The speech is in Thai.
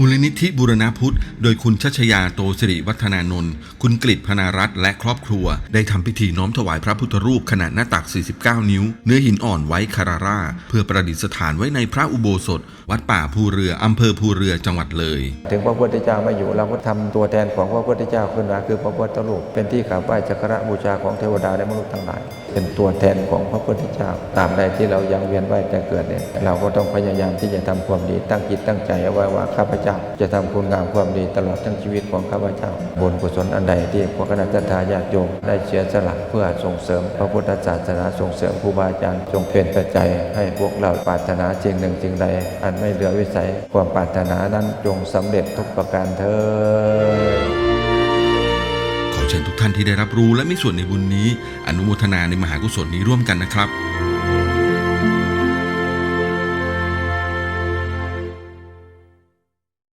มูลนิธิบุรณพุทธ โดยคุณชัชยาโตสิริวัฒนานนท์คุณกฤษพนารัตน์และครอบครัว ได้ทำพิธีน้อมถวายพระพุทธรูปขนาดหน้าตัก 49 นิ้ว เนื้อหินอ่อนไว้คาราร่า เพื่อประดิษฐานไว้ในพระอุโบสถ วัดป่าภูเรืออำเภอภูเรือจังหวัดเลย ถึงพระพุทธเจ้ามาอยู่เราก็ทำตัวแทนของพระพุทธเจ้าขึ้นมาคือพระพุทธรูปเป็นที่กราบไหว้สักการะบูชาของเทวดาและมนุษย์ทั้งหลายเป็นตัวแทนของพระพุทธเจ้าตามใดที่เรายังเวียนว่ายแต่เกิดเนี่ยเราก็ต้องพยายามที่จะทำความดีตั้งจิตตั้งใจเอาไว้ว่าข้าพเจ้าจะทำคุณงามความดีตลอดทั้งชีวิตของข้าพเจ้าบุญกุศลอันใดที่พวกคณะทาญาติโยมได้เสียสละเพื่อส่งเสริม พระพุทธศาสนาส่งเสริมครูบาอาจารย์จงเป็นปัจจัยให้พวกเราปรารถนาสิ่งหนึ่งสิ่งใด อันไม่เหลือวิสัยความปรารถนานั้นจงสำเร็จทุกประการเถิดขอเชิญทุกท่านที่ได้รับรู้และมีส่วนในบุญนี้ อนุโมทนาในมหากุศลนี้ร่วมกันนะครับ